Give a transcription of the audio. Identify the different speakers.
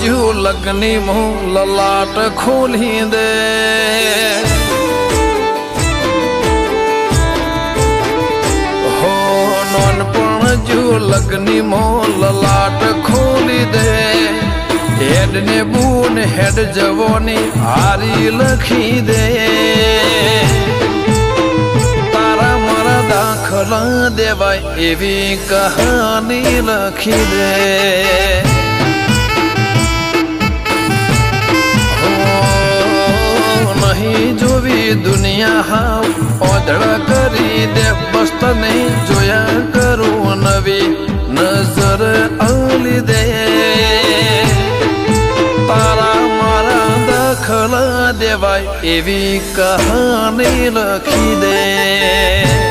Speaker 1: જુ લગ્ની મું લલાટ ખોલી દે હો નોનપણ જુ લગ્ની મો લલાટ ખોલી દે હેડ ને બૂન હેડ જવોની હારી લખી દે તારા મારા દાખલા દેવાય એવી કહાની લખી દે નહીં જોવી દુનિયા હા ઓદળ કરી દે મસ્ત નહીં જોયા કરું નવી નજર અલી દે. તારા મારા દખલ દેવાય એવી કહાની લખી દે.